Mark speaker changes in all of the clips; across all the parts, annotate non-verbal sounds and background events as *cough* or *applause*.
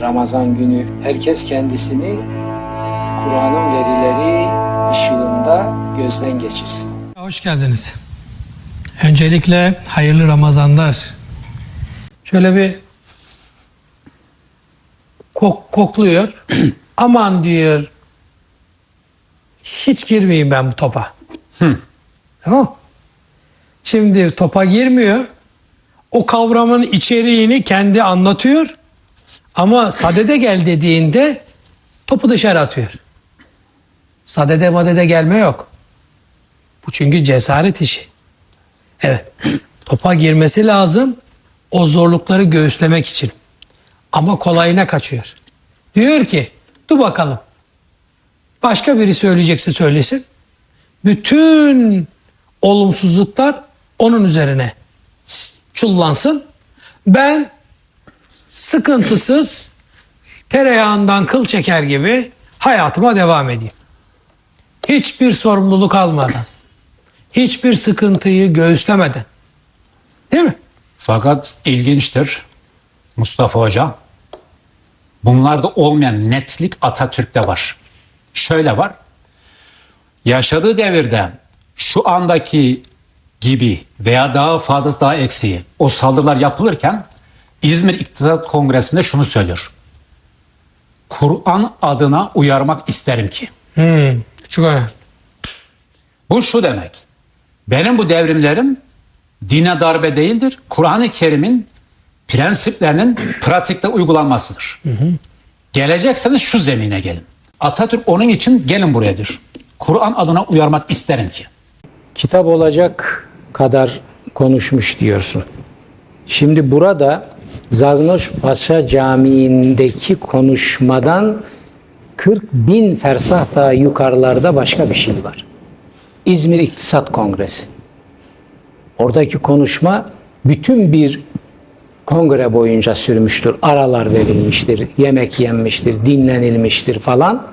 Speaker 1: Ramazan günü herkes kendisini Kur'an'ın verileri ışığında gözden geçirsin.
Speaker 2: Hoş geldiniz. Öncelikle hayırlı Ramazanlar. Şöyle bir kok, kokluyor. *clears throat* Aman diyor. Hiç girmeyeyim ben bu topa. Tamam. Şimdi topa girmiyor. O kavramın içeriğini kendi anlatıyor. Ama sadede gel dediğinde topu dışarı atıyor. Sadede madede gelme yok. Bu çünkü cesaret işi. Evet. Topa girmesi lazım o zorlukları göğüslemek için. Ama kolayına kaçıyor. Diyor ki dur bakalım. Başka biri söyleyecekse söylesin. Bütün olumsuzluklar onun üzerine çullansın. Ben sıkıntısız tereyağından kıl çeker gibi hayatıma devam edeyim. Hiçbir sorumluluk almadan, hiçbir sıkıntıyı göğüslemeden. Değil mi?
Speaker 3: Fakat ilginçtir Mustafa Hoca. Bunlarda olmayan netlik Atatürk'te var. Şöyle var. Yaşadığı devirde şu andaki gibi veya daha fazlası daha eksiği o saldırılar yapılırken İzmir İktisat Kongresi'nde şunu söylüyor. Kur'an adına uyarmak isterim ki.
Speaker 2: Hmm, çok önemli.
Speaker 3: Bu şu demek. Benim bu devrimlerim dine darbe değildir. Kur'an-ı Kerim'in prensiplerinin pratikte uygulanmasıdır. Gelecekseniz şu zemine gelin. Atatürk onun için gelin buraya diyor. Kur'an adına uyarmak isterim ki.
Speaker 4: kitap olacak kadar konuşmuş diyorsun. Şimdi burada Zagnos Paşa Camii'ndeki konuşmadan 40 bin fersah daha yukarılarda başka bir şey var. İzmir İktisat Kongresi. Oradaki konuşma bütün bir kongre boyunca sürmüştür. Aralar verilmiştir, yemek yenmiştir, dinlenilmiştir falan.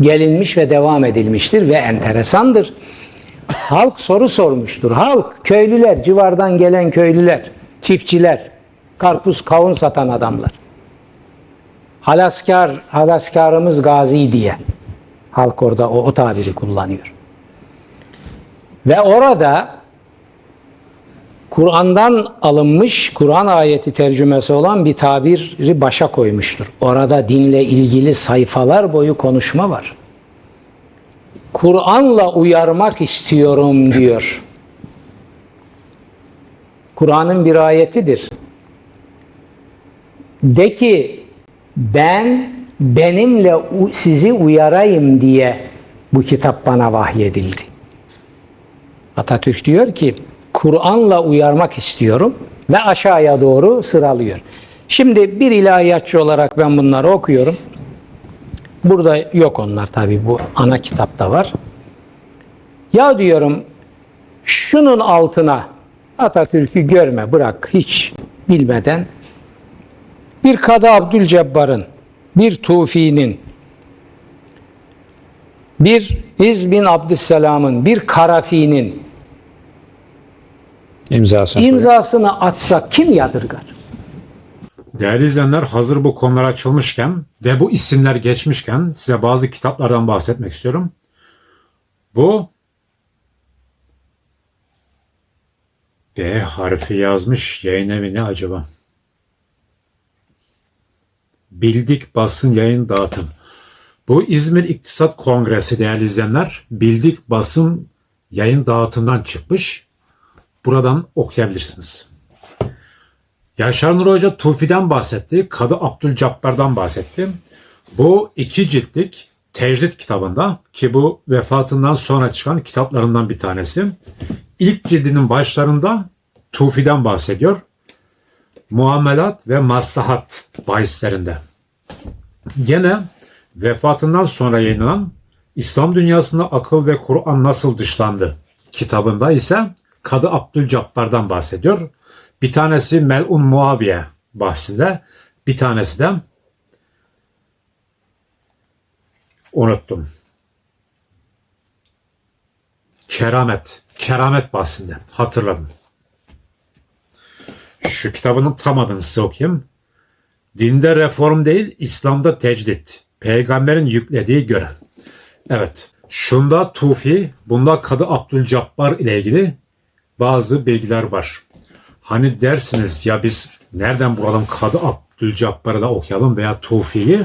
Speaker 4: Gelinmiş ve devam edilmiştir ve enteresandır. Halk soru sormuştur. Halk, köylüler, civardan gelen köylüler, çiftçiler, karpuz kavun satan adamlar. Halaskar, halaskarımız gazi diye. Halk orada o, o tabiri kullanıyor. Ve orada Kur'an'dan alınmış, Kur'an ayeti tercümesi olan bir tabiri başa koymuştur. Orada dinle ilgili sayfalar boyu konuşma var. Kur'an'la uyarmak istiyorum diyor. Kur'an'ın bir ayetidir. De ki ben benimle sizi uyarayım diye bu kitap bana vahyedildi. Atatürk diyor ki Kur'an'la uyarmak istiyorum ve aşağıya doğru sıralıyor. Şimdi bir ilahiyatçı olarak ben bunları okuyorum. Burada yok onlar tabi bu ana kitapta var. Ya diyorum şunun altına Atatürk'ü görme bırak hiç bilmeden bir Kadı Abdülcebbar'ın, bir Tufi'nin, bir İz bin Abdüsselam'ın, bir Karafi'nin
Speaker 5: İmzasını
Speaker 4: imzasını atsa kim yadırgar?
Speaker 3: Değerli izleyenler hazır bu konular açılmışken ve bu isimler geçmişken size bazı kitaplardan bahsetmek istiyorum. Bu B harfi yazmış yayın evi ne acaba? Bildik Basın Yayın Dağıtım. Bu İzmir İktisat Kongresi değerli izleyenler. Bildik Basın Yayın Dağıtım'dan çıkmış. Buradan okuyabilirsiniz. Yaşar Nur Hoca Tufi'den bahsetti. Kadı Abdülcabbar'dan bahsetti. Bu iki ciltlik tecrit kitabında ki bu vefatından sonra çıkan kitaplarından bir tanesi. İlk cildinin başlarında Tufi'den bahsediyor. Muamelat ve maslahat bahislerinde. Gene vefatından sonra yayınlanan İslam dünyasında akıl ve Kur'an nasıl dışlandı kitabında ise Kadı Abdülcabbar'dan bahsediyor. Bir tanesi Mel'un Muaviye bahsinde, bir tanesi de unuttum. Keramet, keramet bahsinde hatırladım. Şu kitabının tam adını size okuyayım. Dinde reform değil, İslam'da tecdit. Peygamberin yüklediği görev. Evet. Şunda Tufi, bunda Kadı Abdülcabbar ile ilgili bazı bilgiler var. Hani dersiniz ya biz nereden bulalım Kadı Abdülcabbar'ı da okuyalım veya Tufi'yi?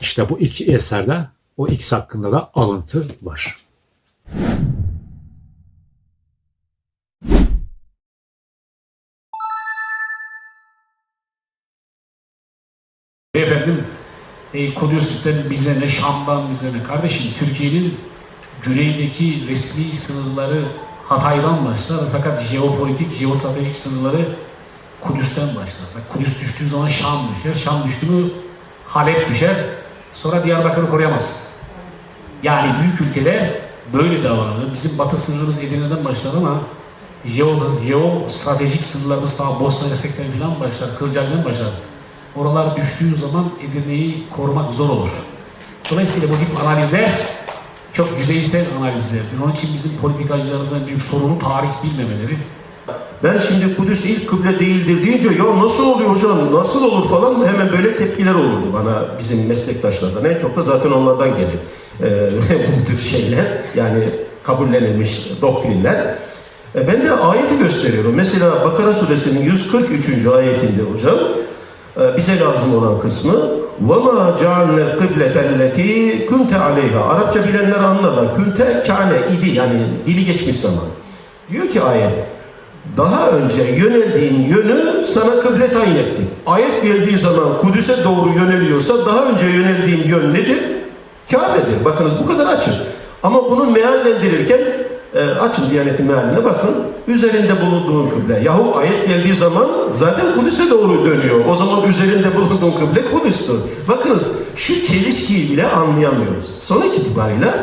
Speaker 3: İşte bu iki eserde o ikisi hakkında da alıntı var.
Speaker 5: E, Kudüs'ten bize ne Şam'dan bize ne kardeşim Türkiye'nin güneydeki resmi sınırları Hatay'dan başlar fakat jeopolitik, jeostratejik sınırları Kudüs'ten başlar. Kudüs düştüğü zaman Şam düşer, Şam düştü mü Halep düşer, sonra Diyarbakır'ı koruyamaz. Yani büyük ülkeler böyle davranır. Bizim batı sınırımız Edirne'den başlar ama jeo, jeostratejik sınırlarımız daha Bosna Hersek'ten falan başlar, Kırcaali'den başlar. Oralar düştüğü zaman Edirne'yi korumak zor olur. Dolayısıyla bu tip analizler çok yüzeysel analizlerdir. Onun için bizim politikacılarımızın büyük sorunu tarih bilmemeleri.
Speaker 6: Ben şimdi Kudüs ilk kıble değildir deyince ya nasıl oluyor hocam, nasıl olur falan hemen böyle tepkiler olurdu bana bizim meslektaşlardan. En çok da zaten onlardan gelir ee, *laughs* bu tür şeyler. Yani kabullenilmiş doktrinler. E, ben de ayeti gösteriyorum. Mesela Bakara suresinin 143. ayetinde hocam bize lazım olan kısmı وَمَا جَعَلْنَا الْقِبْلَةَ الَّتِي كُنْتَ عَلَيْهَا Arapça bilenler anlarlar. Künte kâne idi yani dili geçmiş zaman. Diyor ki ayet daha önce yöneldiğin yönü sana kıble tayin ettik. Ayet geldiği zaman Kudüs'e doğru yöneliyorsa daha önce yöneldiğin yön nedir? Kabe'dir. Bakınız bu kadar açık. Ama bunu meallendirirken e, açın Diyanet'in mealine bakın. Üzerinde bulunduğun kıble. Yahu ayet geldiği zaman zaten Kudüs'e doğru dönüyor. O zaman üzerinde bulunduğun kıble Kudüs'tür. Bakınız şu çelişkiyi bile anlayamıyoruz. Sonuç itibariyle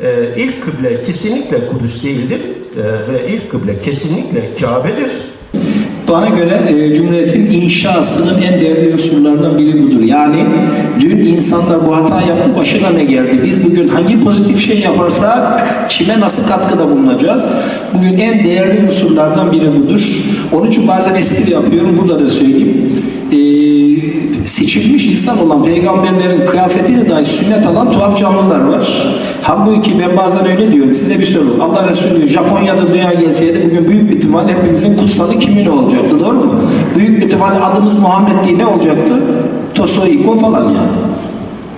Speaker 6: e, ilk kıble kesinlikle Kudüs değildir e, ve ilk kıble kesinlikle Kabe'dir.
Speaker 7: Bana göre e, Cumhuriyet'in inşasının en değerli unsurlarından biri budur. Yani dün insanlar bu hata yaptı, başına ne geldi? Biz bugün hangi pozitif şey yaparsak kime nasıl katkıda bulunacağız? Bugün en değerli unsurlardan biri budur. Onun için bazen espri yapıyorum, burada da söyleyeyim. E, seçilmiş insan olan peygamberlerin kıyafetini dahi sünnet alan tuhaf canlılar var. Halbuki ben bazen öyle diyorum. Size bir soru. Allah Resulü Japonya'da dünya gelseydi bugün büyük bir ihtimal hepimizin kutsalı kimin olacaktı doğru mu? Büyük bir ihtimal adımız Muhammed diye ne olacaktı? Tosoiko falan yani.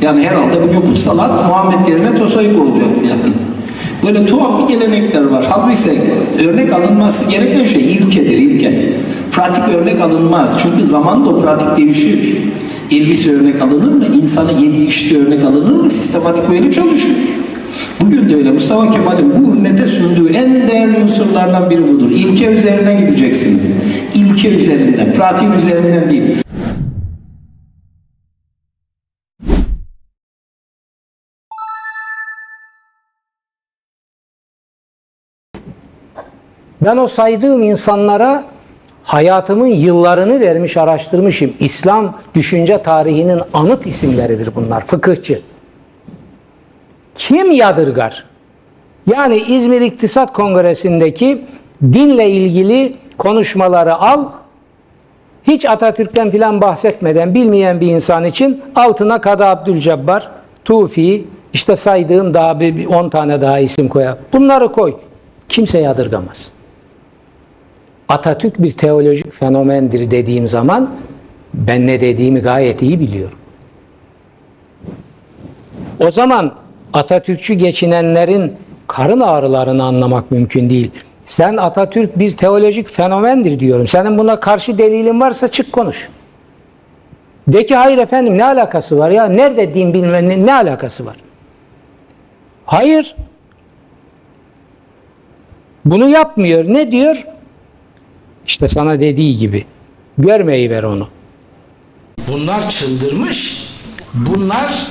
Speaker 7: Yani herhalde bugün kutsal ad Muhammed yerine Tosoiko olacaktı yani. Böyle tuhaf bir gelenekler var. Halbuki örnek alınması gereken şey ilkedir, ilke. Pratik örnek alınmaz. Çünkü zaman da pratik değişir. Elbise örnek alınır mı? İnsanı yedi işte örnek alınır mı? Sistematik böyle çalışıyor. Bugün de öyle. Mustafa Kemal'in bu ümmete sunduğu en değerli unsurlardan biri budur. İlke üzerinden gideceksiniz. İlke üzerinden, pratik üzerinden değil.
Speaker 4: Ben o saydığım insanlara hayatımın yıllarını vermiş araştırmışım. İslam düşünce tarihinin anıt isimleridir bunlar. Fıkıhçı. Kim yadırgar? Yani İzmir İktisat Kongresi'ndeki dinle ilgili konuşmaları al. Hiç Atatürk'ten filan bahsetmeden bilmeyen bir insan için altına Kadı Abdülcebbar, Tufi, işte saydığım daha bir 10 tane daha isim koyar. Bunları koy. Kimse yadırgamaz. Atatürk bir teolojik fenomendir dediğim zaman ben ne dediğimi gayet iyi biliyorum. O zaman Atatürkçü geçinenlerin karın ağrılarını anlamak mümkün değil. Sen Atatürk bir teolojik fenomendir diyorum. Senin buna karşı delilin varsa çık konuş. De ki hayır efendim ne alakası var ya? Nerede din bilmenin ne alakası var? Hayır. Bunu yapmıyor. Ne diyor? İşte sana dediği gibi. Görmeyi ver onu.
Speaker 8: Bunlar çıldırmış. Bunlar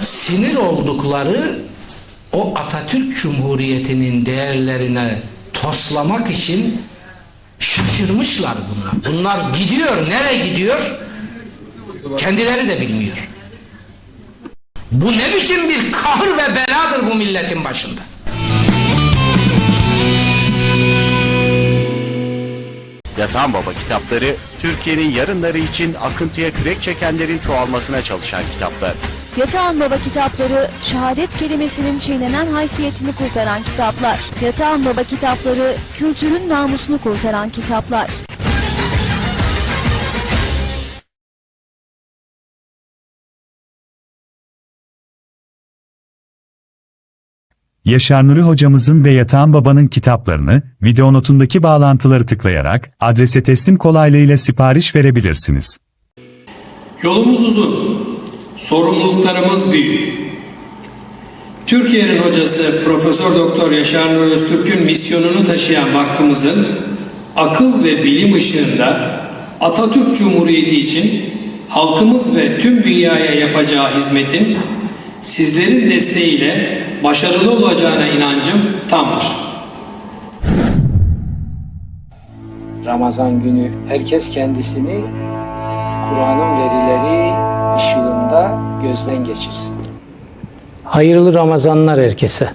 Speaker 8: sinir oldukları o Atatürk Cumhuriyeti'nin değerlerine toslamak için şaşırmışlar bunlar. Bunlar gidiyor. Nereye gidiyor? Kendileri de bilmiyor. Bu ne biçim bir kahır ve beladır bu milletin başında?
Speaker 9: Yatan Baba kitapları, Türkiye'nin yarınları için akıntıya kürek çekenlerin çoğalmasına çalışan kitaplar.
Speaker 10: Yatağan Baba kitapları, şehadet kelimesinin çiğnenen haysiyetini kurtaran kitaplar. Yatağan Baba kitapları, kültürün namusunu kurtaran kitaplar.
Speaker 11: Yaşar Nuri hocamızın ve Yatağan Baba'nın kitaplarını video notundaki bağlantıları tıklayarak adrese teslim kolaylığıyla sipariş verebilirsiniz.
Speaker 2: Yolumuz uzun, sorumluluklarımız büyük. Türkiye'nin hocası Profesör Doktor Yaşar Nuri Öztürk'ün misyonunu taşıyan vakfımızın akıl ve bilim ışığında Atatürk Cumhuriyeti için halkımız ve tüm dünyaya yapacağı hizmetin sizlerin desteğiyle başarılı olacağına inancım tamdır.
Speaker 4: Ramazan günü herkes kendisini Kur'an'ın verileri ışığında gözden geçirsin.
Speaker 12: Hayırlı Ramazanlar herkese.